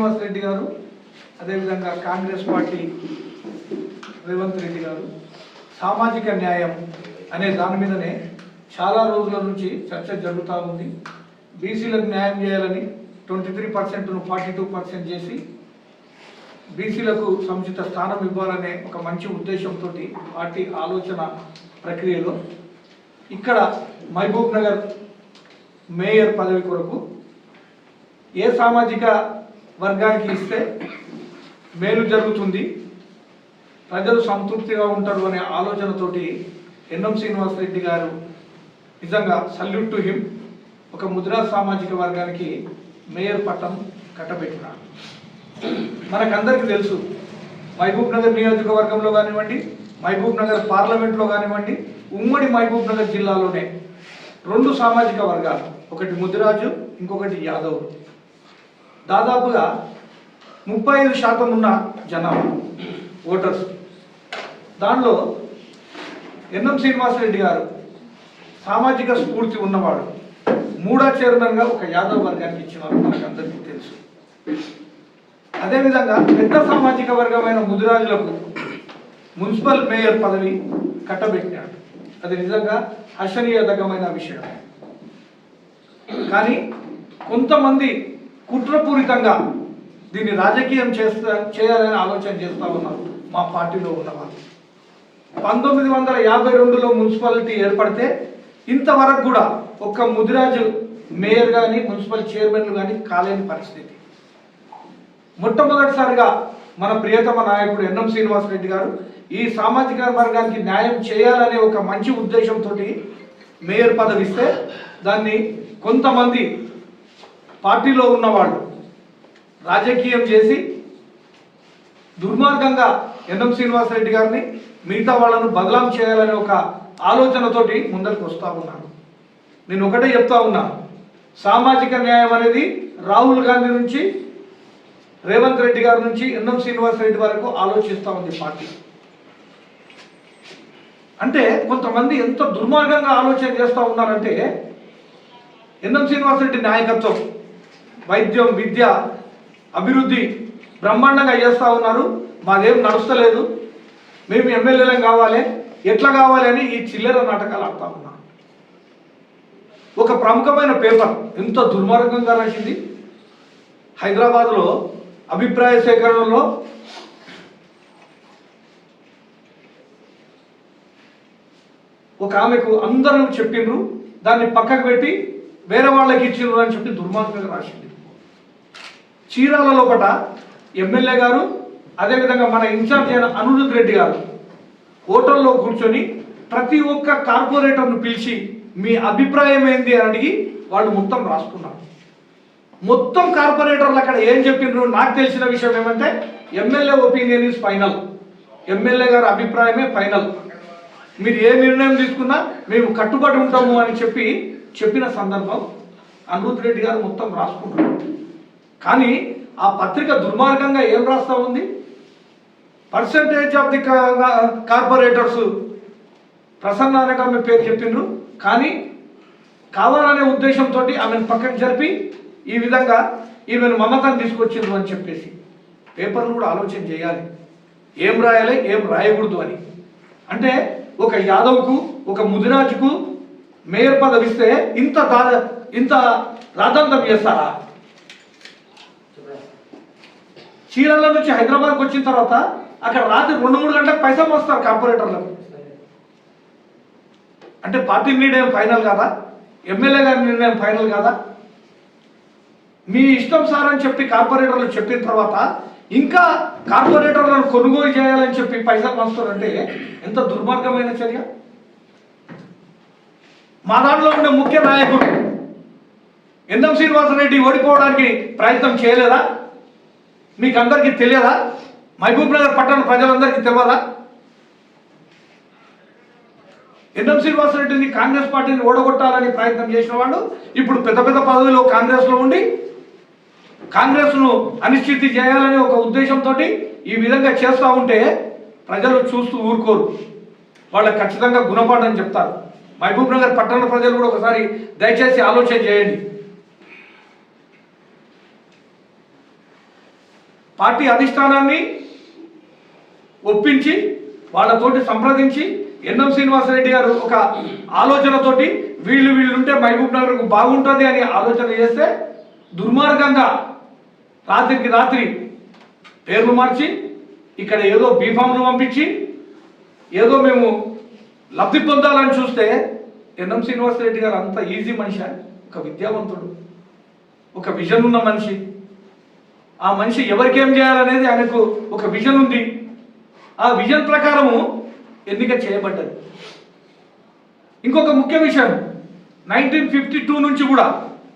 శ్రీనివాస్ రెడ్డి గారు అదేవిధంగా కాంగ్రెస్ పార్టీ రేవంత్ రెడ్డి గారు. సామాజిక న్యాయం అనే దాని మీదనే చాలా రోజుల నుంచి చర్చ జరుగుతూ ఉంది. బీసీలకు న్యాయం చేయాలని ట్వంటీ త్రీ పర్సెంట్ను ఫార్టీ టూ పర్సెంట్ చేసి బీసీలకు సముచిత స్థానం ఇవ్వాలనే ఒక మంచి ఉద్దేశంతో పార్టీ ఆలోచన ప్రక్రియలో ఇక్కడ మహబూబ్ నగర్ మేయర్ పదవి కొరకు ఏ సామాజిక వర్గానికి ఇస్తే మేలు జరుగుతుంది. ప్రజలు సంతృప్తిగా ఉంటారు అనే ఆలోచనతోటి ఎన్ఎం శ్రీనివాస్ రెడ్డి గారు నిజంగా సల్యూట్ టు హిమ్ ఒక ముద్రా సామాజిక వర్గానికి మేయర్ పట్టం కట్టబెట్టినారు. మనకందరికీ తెలుసు మహబూబ్ నగర్ నియోజకవర్గంలో కానివ్వండి మహబూబ్ నగర్ పార్లమెంట్లో కానివ్వండి ఉమ్మడి మహబూబ్ నగర్ జిల్లాలోనే రెండు సామాజిక వర్గాలు ఒకటి ముదిరాజు ఇంకొకటి యాదవ్. దాదాపుగా ముప్పై ఐదు శాతం ఉన్న జనాభా ఓటర్స్. దానిలో ఎన్ఎం శ్రీనివాసరెడ్డి గారు సామాజిక స్ఫూర్తి ఉన్నవాడు. మూడో చైర్మన్గా ఒక యాదవ్ వర్గానికి ఇచ్చినారు మనకందరికీ తెలుసు. అదేవిధంగా పెద్ద సామాజిక వర్గమైన ముదిరాజులకు మున్సిపల్ మేయర్ పదవి కట్టబెట్టినాడు అది నిజంగా హర్షణీయదగ్గమైన విషయం. కానీ కొంతమంది కుట్రపూరితంగా దీన్ని రాజకీయం చేస్తా చేయాలని ఆలోచన చేస్తూ ఉన్నారు మా పార్టీలో ఉన్నవాళ్ళు పంతొమ్మిది వందల యాభై రెండులో మున్సిపాలిటీ ఏర్పడితే ఇంతవరకు కూడా ఒక్క ముదిరాజు మేయర్ కానీ మున్సిపల్ చైర్మన్లు కానీ కాలేని పరిస్థితి. మొట్టమొదటిసారిగా మన ప్రియతమ నాయకుడు ఎన్ఎం శ్రీనివాస్ రెడ్డి గారు ఈ సామాజిక వర్గానికి న్యాయం చేయాలనే ఒక మంచి ఉద్దేశంతో మేయర్ పదవి ఇస్తే దాన్ని కొంతమంది పార్టీలో ఉన్నవాళ్ళు రాజకీయం చేసి దుర్మార్గంగా ఎన్ఎం శ్రీనివాస్ రెడ్డి గారిని మిగతా వాళ్ళను బదలాం చేయాలనే ఒక ఆలోచనతోటి ముందరికి వస్తూ ఉన్నాను. నేను ఒకటే చెప్తా ఉన్నాను సామాజిక న్యాయం అనేది రాహుల్ గాంధీ నుంచి రేవంత్ రెడ్డి గారి నుంచి ఎన్ఎం శ్రీనివాస్ రెడ్డి వరకు ఆలోచిస్తూ ఉంది పార్టీ. అంటే కొంతమంది ఎంత దుర్మార్గంగా ఆలోచన చేస్తూ ఉన్నారంటే ఎన్ఎం శ్రీనివాస్ రెడ్డి నాయకత్వం వైద్యం విద్య అభివృద్ధి బ్రహ్మాండంగా చేస్తూ ఉన్నారు. మాదేం నడుస్తలేదు. మేము ఎమ్మెల్యేలం కావాలి. ఎట్లా కావాలి అని ఈ చిల్లర నాటకాలు ఆడుతూ ఉన్నాం. ఒక ప్రముఖమైన పేపర్ ఎంత దుర్మార్గంగా రాసింది. హైదరాబాద్లో అభిప్రాయ సేకరణలో ఒక ఆమెకు అందరూ చెప్పిండ్రు. దాన్ని పక్కకు పెట్టి వేరే వాళ్ళకి ఇచ్చిండ్రు అని చెప్పి దుర్మార్గంగా రాసింది. చీరాల లోపల ఎమ్మెల్యే గారు అదేవిధంగా మన ఇన్ఛార్జ్ అయిన అనురుద్ రెడ్డి గారు హోటల్లో కూర్చొని ప్రతి ఒక్క కార్పొరేటర్ను పిలిచి మీ అభిప్రాయం ఏంది అని అడిగి వాళ్ళు మొత్తం రాసుకున్నారు. మొత్తం కార్పొరేటర్లు అక్కడ ఏం చెప్పిండ్రు నాకు తెలిసిన విషయం ఏమంటే MLA opinion is final MLA గారి అభిప్రాయమే ఫైనల్ మీరు ఏ నిర్ణయం తీసుకున్నా మేము కట్టుబడి ఉంటాము అని చెప్పి చెప్పిన సందర్భం అనురుద్ రెడ్డి గారు మొత్తం రాసుకున్నారు. కానీ ఆ పత్రిక దుర్మార్గంగా ఏం రాస్తా ఉంది? Percentage of the corporators Prasanna అనే ఆమె పేరు చెప్పిండ్రు. కానీ కావాలనే ఉద్దేశంతో ఆమెను పక్కకు జరిపి ఈ విధంగా ఈమెను మమతను తీసుకొచ్చిండ్రు అని చెప్పేసి పేపర్లు కూడా ఆలోచన చేయాలి. ఏం రాయాలి ఏం రాయకూడదు అని. అంటే ఒక యాదవ్కు ఒక ముదిరాజుకు మేయర్ పదవిస్తే ఇంత దా ఇంత రాదంతం చేస్తారా? చీరాల నుంచి హైదరాబాద్కి వచ్చిన తర్వాత అక్కడ రాత్రి రెండు మూడు గంటలకు పైసలు వస్తారు కార్పొరేటర్లకు. అంటే పార్టీ నిర్ణయం ఫైనల్ కాదా? ఎమ్మెల్యే గారి నిర్ణయం ఫైనల్ కాదా? మీ ఇష్టం సార్ అని చెప్పి కార్పొరేటర్లు చెప్పిన తర్వాత ఇంకా కార్పొరేటర్లను కొనుగోలు చేయాలని చెప్పి పైసలు వస్తారంటే ఎంత దుర్మార్గమైన చర్య? మా దాంట్లో ఉండే ముఖ్య నాయకుడు ఎన్ఎం శ్రీనివాసరెడ్డి ఓడిపోవడానికి ప్రయత్నం చేయలేదా? మీకు అందరికీ తెలియదా? మహబూబ్ నగర్ పట్టణ ప్రజలందరికీ తెలియదా ఎన్ఎం శ్రీనివాసరెడ్డిని కాంగ్రెస్ పార్టీని ఓడగొట్టాలని ప్రయత్నం చేసిన వాళ్ళు ఇప్పుడు పెద్ద పెద్ద పదవిలో కాంగ్రెస్లో ఉండి కాంగ్రెస్ను అనిశ్చితి చేయాలనే ఒక ఉద్దేశంతో ఈ విధంగా చేస్తూ ఉంటే ప్రజలు చూస్తూ ఊరుకోరు. వాళ్ళకి ఖచ్చితంగా గుణపాఠం చెప్తారు. మహబూబ్ నగర్ పట్టణ ప్రజలు కూడా ఒకసారి దయచేసి ఆలోచన చేయండి. పార్టీ అధిష్టానాన్ని ఒప్పించి వాళ్ళతోటి సంప్రదించి ఎన్ఎం శ్రీనివాసరెడ్డి గారు ఒక ఆలోచనతోటి వీళ్ళు వీళ్ళు ఉంటే మహబూబ్ నగర్కు బాగుంటుంది అని ఆలోచన చేస్తే దుర్మార్గంగా రాత్రికి రాత్రి పేర్లు మార్చి ఇక్కడ ఏదో బీఫామ్ను పంపించి ఏదో మేము లబ్ధి పొందాలని చూస్తే ఎన్ఎం శ్రీనివాసరెడ్డి గారు అంత ఈజీ మనిషి ఒక విద్యావంతుడు ఒక విజన్ ఉన్న మనిషి. ఆ మనిషి ఎవరికేం చేయాలనేది ఆయనకు ఒక విజన్ ఉంది. ఆ విజన్ ప్రకారము ఎన్నిక చేయబడ్డది. ఇంకొక ముఖ్య విషయం నైన్టీన్ ఫిఫ్టీ టూ నుంచి కూడా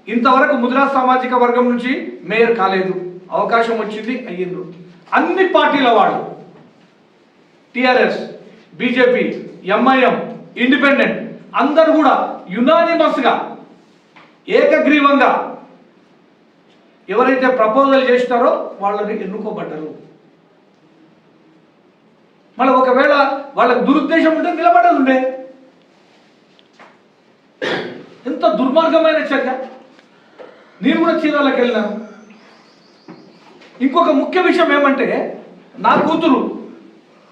ఇంతవరకు ముద్రా సామాజిక వర్గం నుంచి మేయర్ కాలేదు. అవకాశం వచ్చింది అయ్యిండ్రు. అన్ని పార్టీల వాళ్ళు టిఆర్ఎస్ బీజేపీ ఎంఐఎం ఇండిపెండెంట్ అందరు కూడా యునానిమస్గా ఏకగ్రీవంగా ఎవరైతే ప్రపోజల్ చేసినారో వాళ్ళని ఎన్నుకోబడ్డరు మళ్ళీ ఒకవేళ వాళ్ళకి దురుద్దేశం ఉంటే నిలబడదు ఎంత దుర్మార్గమైన చర్య. నేను కూడా చీరాలకు వెళ్ళాను. ఇంకొక ముఖ్య విషయం ఏమంటే నా కూతురు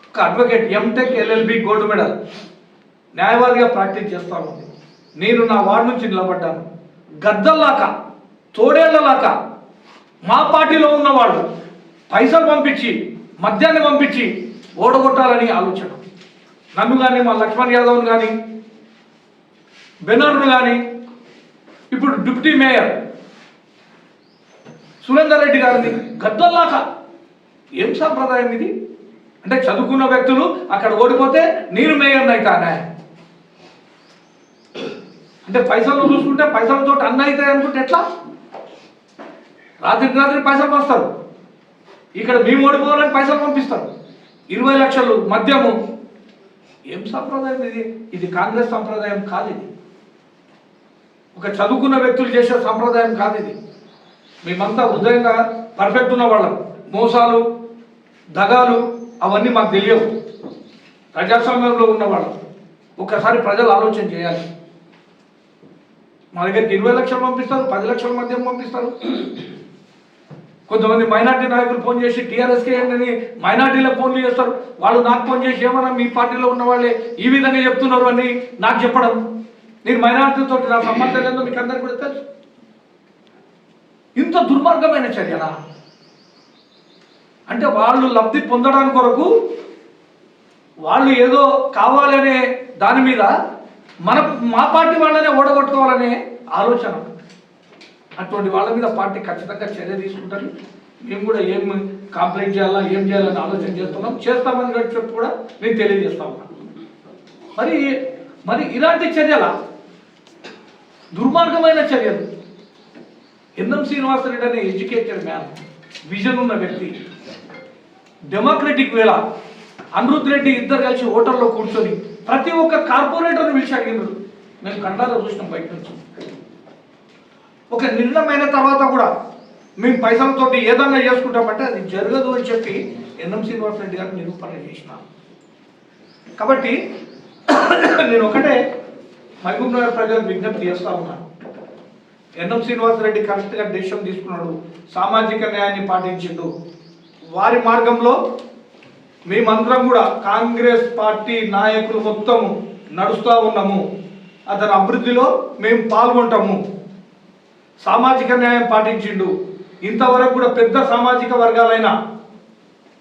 ఒక advocate MTech LLB gold medal న్యాయవాదిగా ప్రాక్టీస్ చేస్తా ఉంది. నేను నా వార్డు నుంచి నిలబడ్డాను. గద్దల్లాక తోడేళ్ళలాక మా పార్టీలో ఉన్నవాళ్ళు పైసలు పంపించి మద్యాన్ని పంపించి ఓడగొట్టాలని ఆలోచన. నన్ను కానీ మా లక్ష్మణ్ యాదవ్ని కానీ బెనర్ను కానీ ఇప్పుడు డిప్యూటీ మేయర్ సురేందర్ రెడ్డి గారిని గద్దల్లాక ఏం సాంప్రదాయం ఇది? అంటే చదువుకున్న వ్యక్తులు అక్కడ ఓడిపోతే నేను మేయర్ని అవుతానే అంటే పైసలు చూసుకుంటే పైసలతో అన్న అవుతాయి అనుకుంటే ఎట్లా? రాత్రికి రాత్రి పైసలు పంపిస్తారు ఇక్కడ మేము ఓడిపోవాలని పైసలు పంపిస్తారు. ఇరవై లక్షలు మద్యము. ఏం సంప్రదాయం ఇది? ఇది కాంగ్రెస్ సంప్రదాయం కాదు ఇది. ఒక చదువుకున్న వ్యక్తులు చేసే సంప్రదాయం కాదు ఇది. మేమంతా హృదయంగా పర్ఫెక్ట్ ఉన్న వాళ్ళం. మోసాలు దగాలు అవన్నీ మాకు తెలియవు. ప్రజాస్వామ్యంలో ఉన్నవాళ్ళం ఒకసారి ప్రజలు ఆలోచన చేయాలి. మా దగ్గరికి ఇరవై లక్షలు పంపిస్తారు పది లక్షల మధ్య పంపిస్తారు. కొంతమంది మైనార్టీ నాయకులు ఫోన్ చేసి టీఆర్ఎస్కే అని మైనార్టీలకు ఫోన్లు చేస్తారు. వాళ్ళు నాకు ఫోన్ చేసి ఏమన్నా మీ పార్టీలో ఉన్న వాళ్ళే ఈ విధంగా చెప్తున్నారు అని నాకు చెప్పడం. నేను మైనార్టీతో నా సంబంధం లేదో మీకు అందరికీ కూడా తెలుసు. ఇంత దుర్మార్గమైన చర్యనా అంటే వాళ్ళు లబ్ధి పొందడానికి కొరకు వాళ్ళు ఏదో కావాలనే దాని మీద మన మా పార్టీ వాళ్ళనే ఓడగొట్టుకోవాలనే ఆలోచన. అటువంటి వాళ్ళ మీద పార్టీ ఖచ్చితంగా చర్య తీసుకుంటారు మేము కూడా ఏం కంప్లైంట్ చేయాలా ఏం చేయాలని ఆలోచన చేస్తున్నాం. చేస్తామని కూడా చెప్పి కూడా నేను తెలియజేస్తా మరి మరి ఇలాంటి చర్యల దుర్మార్గమైన చర్యలు. ఎన్ఎం శ్రీనివాసరెడ్డి అనే ఎడ్యుకేటెడ్ మ్యాన్ విజన్ ఉన్న వ్యక్తి డెమోక్రటిక్ వేళ అనిరుద్ రెడ్డి ఇద్దరు కలిసి హోటల్లో కూర్చొని ప్రతి ఒక్క కార్పొరేటర్ని పిలిచి అడిగినారు మేము కండాలో చూసినాం బయట నుంచి. ఒక నిర్ణయమైన తర్వాత కూడా మేము పైసలతోటి ఏదన్నా చేసుకుంటామంటే అది జరగదు అని చెప్పి ఎన్ఎం శ్రీనివాస్ రెడ్డి గారు నిరూపణ చేసిన కాబట్టి నేను ఒకటే మహబూబ్ నగర్ ప్రజలకు విజ్ఞప్తి చేస్తా ఉన్నాను ఎన్ఎం శ్రీనివాస్ రెడ్డి కరెక్ట్గా డెసిషన్ తీసుకున్నాడు సామాజిక న్యాయాన్ని పాటించిండు. వారి మార్గంలో మేమందరం కూడా కాంగ్రెస్ పార్టీ నాయకులు మొత్తము నడుస్తూ ఉన్నాము. అతని అభివృద్ధిలో మేము పాల్గొంటాము. సామాజిక న్యాయం పాటించిండు. ఇంతవరకు కూడా పెద్ద సామాజిక వర్గాలైన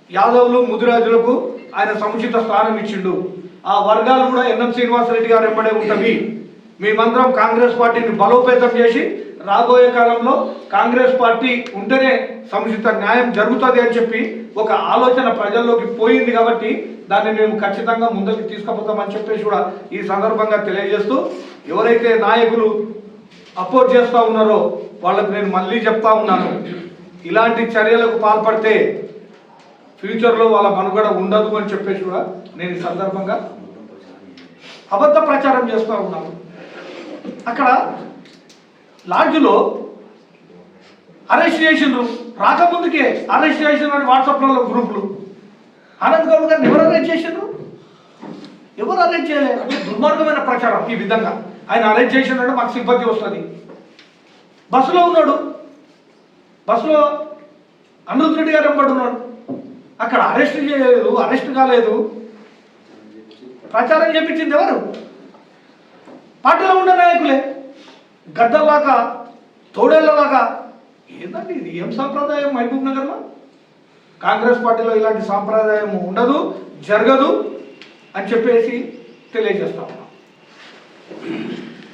యాదవులు ముదిరాజులకు ఆయన సముచిత స్థానం ఇచ్చిండు. ఆ వర్గాలు కూడా ఎన్ఎం శ్రీనివాసరెడ్డి గారు వెంబడే ఉంటవి. మేమందరం కాంగ్రెస్ పార్టీని బలోపేతం చేసి రాబోయే కాలంలో కాంగ్రెస్ పార్టీ ఉంటేనే సముచిత న్యాయం జరుగుతుంది అని చెప్పి ఒక ఆలోచన ప్రజల్లోకి పోయింది కాబట్టి దాన్ని మేము ఖచ్చితంగా ముందుకు తీసుకుపోతామని చెప్పేసి కూడా ఈ సందర్భంగా తెలియజేస్తూ ఎవరైతే నాయకులు అపోజ్ చేస్తూ ఉన్నారో వాళ్ళకు నేను మళ్ళీ చెప్తా ఉన్నాను. ఇలాంటి చర్యలకు పాల్పడితే ఫ్యూచర్లో వాళ్ళ మనుగడ ఉండదు అని చెప్పేసి కూడా నేను ఈ సందర్భంగా అబద్ధ ప్రచారం చేస్తూ ఉన్నాను. అక్కడ లాడ్జ్లో అరెస్ట్ చేసిండ్రు. రాకముందుకే అరెస్ట్ చేసిండ్రు అని వాట్సాప్లలో గ్రూపులు. ఆనంద్ గౌడ్ గారిని ఎవరు అరెస్ట్ చేసిండ్రు? ఎవరు అరెస్ట్ చేయలేదు అంటే దుర్మార్గమైన ప్రచారం ఈ విధంగా. ఆయన అరెస్ట్ చేసిండంటే మాకు సిబ్బంది వస్తుంది. బస్సులో ఉన్నాడు. బస్సులో అమృత్ రెడ్డి గారు ఉన్నాడు. అక్కడ అరెస్ట్ చేయలేదు అరెస్ట్ కాలేదు. ప్రచారం చేపించింది ఎవరు? పార్టీలో ఉన్న నాయకులే. గద్దల్లాగా తోడేళ్ళలాగా ఏందండి ఇది? ఏం సాంప్రదాయం మహబూబ్ నగర్లో? కాంగ్రెస్ పార్టీలో ఇలాంటి సాంప్రదాయం ఉండదు జరగదు అని చెప్పేసి తెలియజేస్తా ఉన్నాం.